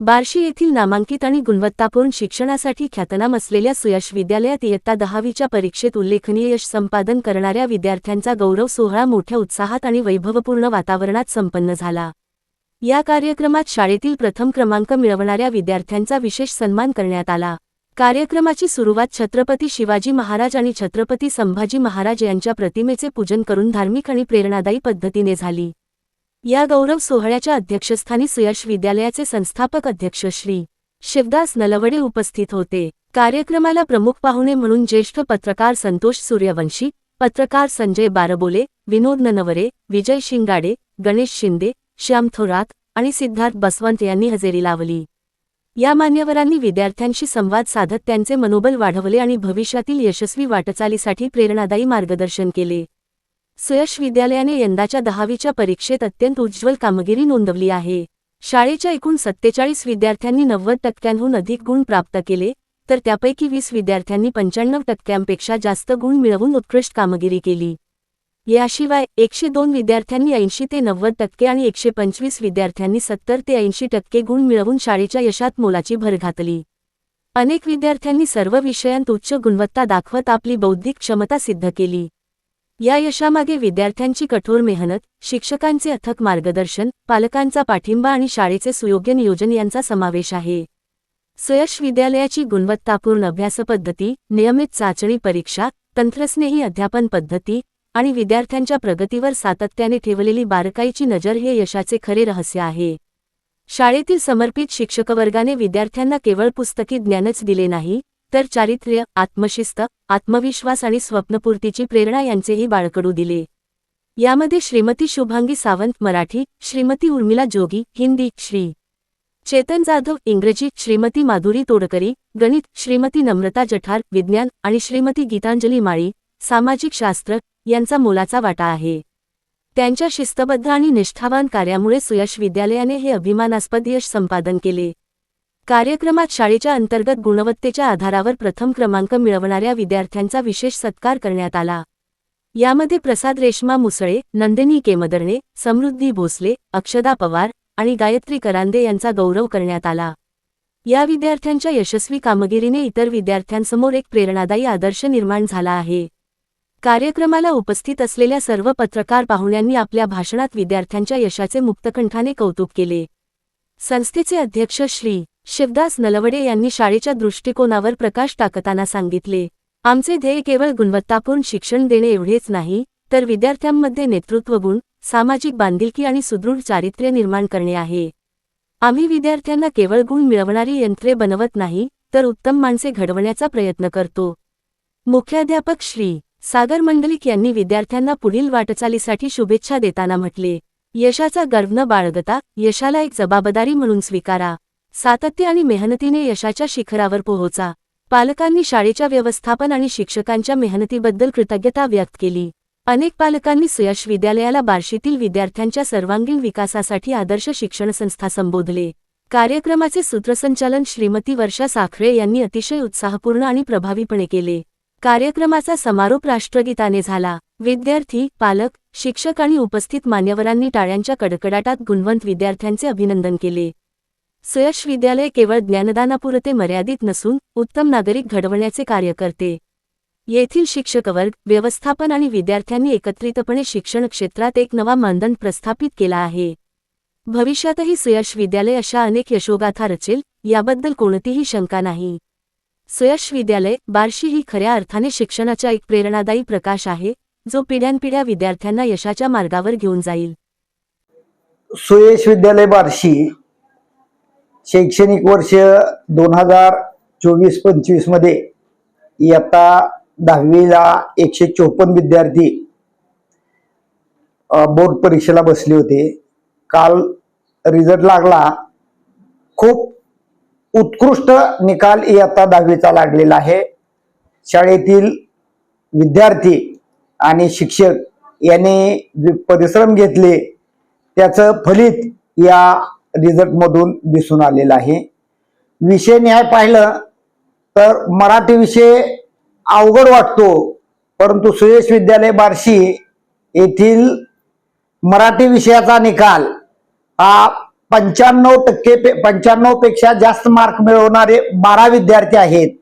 बार्शी येथील नामांकित आणि गुणवत्तापूर्ण शिक्षणासाठी ख्यातनाम असलेल्या सुयश विद्यालयात इयत्ता दहावीच्या परीक्षेत उल्लेखनीय यश संपादन करणाऱ्या विद्यार्थ्यांचा गौरव सोहळा मोठ्या उत्साहात आणि वैभवपूर्ण वातावरणात संपन्न झाला. या कार्यक्रमात शाळेतील प्रथम क्रमांक मिळवणाऱ्या विद्यार्थ्यांचा विशेष सन्मान करण्यात आला. कार्यक्रमाची सुरुवात छत्रपती शिवाजी महाराज आणि छत्रपती संभाजी महाराज यांच्या प्रतिमेचे पूजन करून धार्मिक आणि प्रेरणादायी पद्धतीने झाली. या गौरव सोहळ्याच्या अध्यक्षस्थानी सुयश विद्यालयाचे संस्थापक अध्यक्ष श्री शिवदास नलवडे उपस्थित होते. कार्यक्रमाला प्रमुख पाहुणे म्हणून ज्येष्ठ पत्रकार संतोष सूर्यवंशी पत्रकार संजय बारबोले विनोद ननवरे विजय शिंगाडे गणेश शिंदे श्याम थोरात आणि सिद्धार्थ बसवंत यांनी हजेरी लावली. या मान्यवरांनी विद्यार्थ्यांशी संवाद साधत त्यांचे मनोबल वाढवले आणि भविष्यातील यशस्वी वाटचालीसाठी प्रेरणादायी मार्गदर्शन केले. सुयश विद्यालयाने यंदाच्या दहावीच्या परीक्षेत अत्यंत उज्ज्वल कामगिरी नोंदवली आहे. शाळेच्या एकूण सत्तेचाळीस विद्यार्थ्यांनी नव्वद टक्क्यांहून अधिक गुण प्राप्त केले तर त्यापैकी वीस विद्यार्थ्यांनी पंच्याण्णव टक्क्यांपेक्षा जास्त गुण मिळवून उत्कृष्ट कामगिरी केली. याशिवाय एकशे दोन विद्यार्थ्यांनी ऐंशी ते नव्वद टक्के आणि एकशे पंचवीस विद्यार्थ्यांनी सत्तर ते ऐंशी टक्के गुण मिळवून शाळेच्या यशात मोलाची भर घातली. अनेक विद्यार्थ्यांनी सर्व विषयांत उच्च गुणवत्ता दाखवत आपली बौद्धिक क्षमता सिद्ध केली. या यशामागे विद्यार्थ्यांची कठोर मेहनत शिक्षकांचे अथक मार्गदर्शन पालकांचा पाठिंबा आणि शाळेचे सुयोग्य नियोजन यांचा समावेश आहे. सयश विद्यालयाची गुणवत्तापूर्ण अभ्यासपद्धती नियमित चाचणी परीक्षा तंत्रस्नेही अध्यापन पद्धती आणि विद्यार्थ्यांच्या प्रगतीवर सातत्याने ठेवलेली बारकाईची नजर हे यशाचे खरे रहस्य आहे. शाळेतील समर्पित शिक्षकवर्गाने विद्यार्थ्यांना केवळ पुस्तकी ज्ञानच दिले नाही तर चारित्र्य आत्मशिस्त आत्मविश्वास आणि स्वप्नपूर्तीची प्रेरणा यांचेही बाळकडू दिले. यामध्ये श्रीमती शुभांगी सावंत मराठी श्रीमती उर्मिला जोगी हिंदी श्री. चेतन जाधव इंग्रजी श्रीमती माधुरी तोडकरी गणित श्रीमती नम्रता जठार विज्ञान आणि श्रीमती गीतांजली माळी सामाजिक शास्त्र यांचा मोलाचा वाटा आहे. त्यांच्या शिस्तबद्ध आणि निष्ठावान कार्यामुळे सुयश विद्यालयाने हे अभिमानास्पद यश संपादन केले. कार्यक्रमात शाळेच्या अंतर्गत गुणवत्तेच्या आधारावर प्रथम क्रमांक मिळवणाऱ्या विद्यार्थ्यांचा विशेष सत्कार करण्यात आला. यामध्ये प्रसाद रेश्मा मुसळे नंदिनी केमदरणे समृद्धी भोसले अक्षदा पवार आणि गायत्री करांदे यांचा गौरव करण्यात आला. या विद्यार्थ्यांच्या यशस्वी कामगिरीने इतर विद्यार्थ्यांसमोर एक प्रेरणादायी आदर्श निर्माण झाला आहे. कार्यक्रमाला उपस्थित असलेल्या सर्व पत्रकार पाहुण्यांनी आपल्या भाषणात विद्यार्थ्यांच्या यशाचे मुक्तकंठाने कौतुक केले. संस्थेचे अध्यक्ष श्री. शिवदास नलवडे यांनी शाळेच्या दृष्टिकोनावर प्रकाश टाकताना सांगितले आमचे ध्येय केवळ गुणवत्तापूर्ण शिक्षण देणे एवढेच नाही तर विद्यार्थ्यांमध्ये नेतृत्वगुण सामाजिक बांधिलकी आणि सुदृढ चारित्र्य निर्माण करणे आहे. आम्ही विद्यार्थ्यांना केवळ गुण मिळवणारी यंत्रे बनवत नाही तर उत्तम माणसे घडवण्याचा प्रयत्न करतो. मुख्याध्यापक श्री. सागर मंडलिक यांनी विद्यार्थ्यांना पुढील वाटचालीसाठी शुभेच्छा देताना म्हटले यशाचा गर्व न बाळगता यशाला एक जबाबदारी म्हणून स्वीकारा. सातत्य आणि मेहनतीने यशाच्या शिखरावर पोहोचा. पालकांनी शाळेच्या व्यवस्थापन आणि शिक्षकांच्या मेहनतीबद्दल कृतज्ञता व्यक्त केली. अनेक पालकांनी सुयश विद्यालयाला बार्शीतील विद्यार्थ्यांच्या सर्वांगीण विकासासाठी आदर्श शिक्षण संस्था संबोधले. कार्यक्रमाचे सूत्रसंचालन श्रीमती वर्षा साखरे यांनी अतिशय उत्साहपूर्ण आणि प्रभावीपणे केले. कार्यक्रमाचा समारोप राष्ट्रगीताने झाला. विद्यार्थी पालक शिक्षक आणि उपस्थित मान्यवरांनी टाळ्यांच्या कडकडाटात गुणवंत विद्यार्थ्यांचे अभिनंदन केले. सुयश विद्यालय केवळ ज्ञानदानापुरते मर्यादित नसून उत्तम नागरिक घडवण्याचे कार्य करते. येथील शिक्षकवर्ग व्यवस्थापन आणि विद्यार्थ्यांनी एकत्रितपणे शिक्षण क्षेत्रात एक नवा मानदंड प्रस्थापित केला आहे. भविष्यातही सुयश विद्यालय अशा अनेक यशोगाथा रचेल याबद्दल कोणतीही शंका नाही. सुयश विद्यालय बार्शी ही खऱ्या अर्थाने शिक्षणाचा एक प्रेरणादायी प्रकाश आहे जो पिढ्यानपिढ्या विद्यार्थ्यांना यशाच्या मार्गावर घेऊन जाईल. सुयश विद्यालय बार्शी शैक्षणिक वर्ष दोन हजार चोवीस पंचवीसमध्ये इयत्ता दहावीला एकशे चोपन्न विद्यार्थी बोर्ड परीक्षेला बसले होते. काल रिझल्ट लागला. खूप उत्कृष्ट निकाल इयत्ता दहावीचा लागलेला आहे. शाळेतील विद्यार्थी आणि शिक्षक यांनी जे परिश्रम घेतले त्याचं फलित या रिझल्टमधून दिसून आलेला आहे. विषय न्याय पाहिलं तर मराठी विषय अवघड वाटतो परंतु सुयश विद्यालय बार्शी येथील मराठी विषयाचा निकाल हा पंच्याण्णव टक्के पंच्याण्णवपेक्षा जास्त मार्क मिळवणारे बारा विद्यार्थी आहेत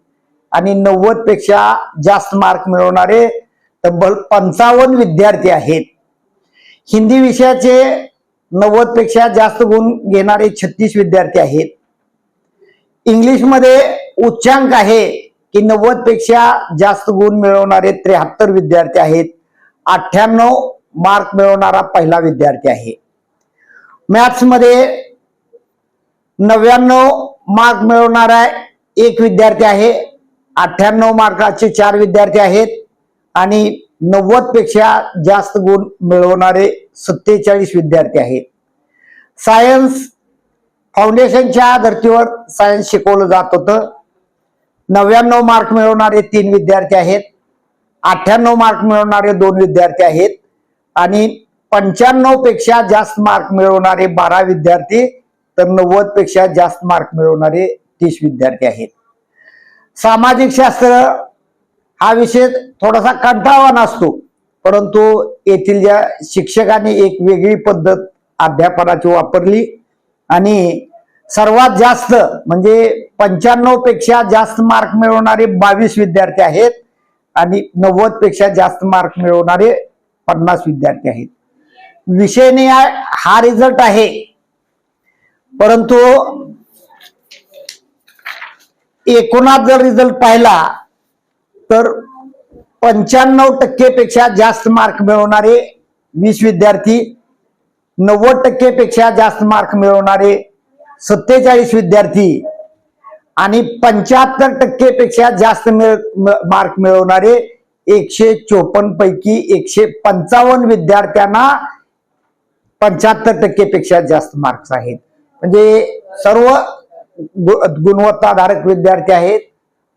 आणि नव्वदपेक्षा जास्त मार्क मिळवणारे तब्बल पंचावन्न विद्यार्थी आहेत. हिंदी विषयाचे नव्वदपेक्षा जास्त गुण घेणारे छत्तीस विद्यार्थी आहेत. इंग्लिशमध्ये उच्चांक आहे की नव्वदपेक्षा जास्त गुण मिळवणारे त्र्याहत्तर विद्यार्थी आहेत. अठ्ठ्याण्णव मार्क मिळवणारा पहिला विद्यार्थी आहे. मॅथ्समध्ये नव्याण्णव मार्क मिळवणारा एक विद्यार्थी आहे. अठ्ठ्याण्णव मार्काचे चार विद्यार्थी आहेत. आणि नव्वदपेक्षा जास्त गुण मिळवणारे सत्तेचाळीस विद्यार्थी आहेत. सायन्स फाउंडेशनच्या धर्तीवर सायन्स शिकवलं जात होतं. नव्याण्णव मार्क मिळवणारे तीन विद्यार्थी आहेत. अठ्ठ्याण्णव मार्क मिळवणारे दोन विद्यार्थी आहेत. आणि पंच्याण्णवपेक्षा जास्त मार्क मिळवणारे बारा विद्यार्थी तर नव्वदपेक्षा जास्त मार्क मिळवणारे तीस विद्यार्थी आहेत. सामाजिक शास्त्र हा विषय थोडासा कंटाळवाना असतो. परंतु येथील ज्या शिक्षकांनी एक वेगळी पद्धत अध्यापनाची वापरली आणि सर्वात जास्त म्हणजे पंच्याण्णवपेक्षा जास्त मार्क मिळवणारे बावीस विद्यार्थी आहेत आणि नव्वदपेक्षा जास्त मार्क मिळवणारे पन्नास विद्यार्थी आहेत. विषयने हा रिझल्ट आहे. परंतु एकूणात जर रिझल्ट पाहिला तर पंच्याण्णव टक्केपेक्षा जास्त मार्क मिळवणारे वीस विद्यार्थी नव्वद टक्केपेक्षा जास्त मार्क मिळवणारे सत्तेचाळीस विद्यार्थी आणि पंच्याहत्तर टक्केपेक्षा जास्त मार्क मिळवणारे एकशे चोपन्न पैकी एकशे पंचावन्न विद्यार्थ्यांना पंच्याहत्तर टक्केपेक्षा जास्त मार्क्स आहेत. म्हणजे सर्व गु- गुणवत्ताधारक विद्यार्थी आहेत.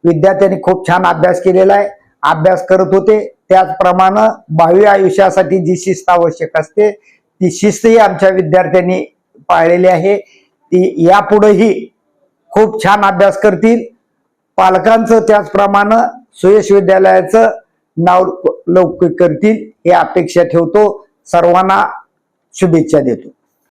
विद्यार्थ्यांनी खूप छान अभ्यास केलेला आहे. अभ्यास करत होते. त्याचप्रमाणे भावी आयुष्यासाठी जी शिस्त आवश्यक असते ती शिस्तही आमच्या विद्यार्थ्यांनी पाळलेली आहे. ती यापुढेही खूप छान अभ्यास करतील. पालकांचं त्याचप्रमाणे सुयश विद्यालयाचं नाव लौकिक करतील ही अपेक्षा ठेवतो. सर्वांना शुभेच्छा देतो.